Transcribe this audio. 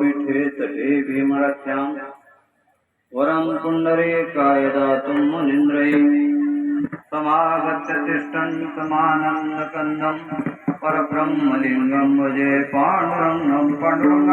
पीठे तटे भीमरथ्याम्। वरं पुण्डरे कायदातुं मुनिन्द्रये समागत्य तिष्ठन् भजे पाण्डुरङ्गं पाण्डुरङ्ग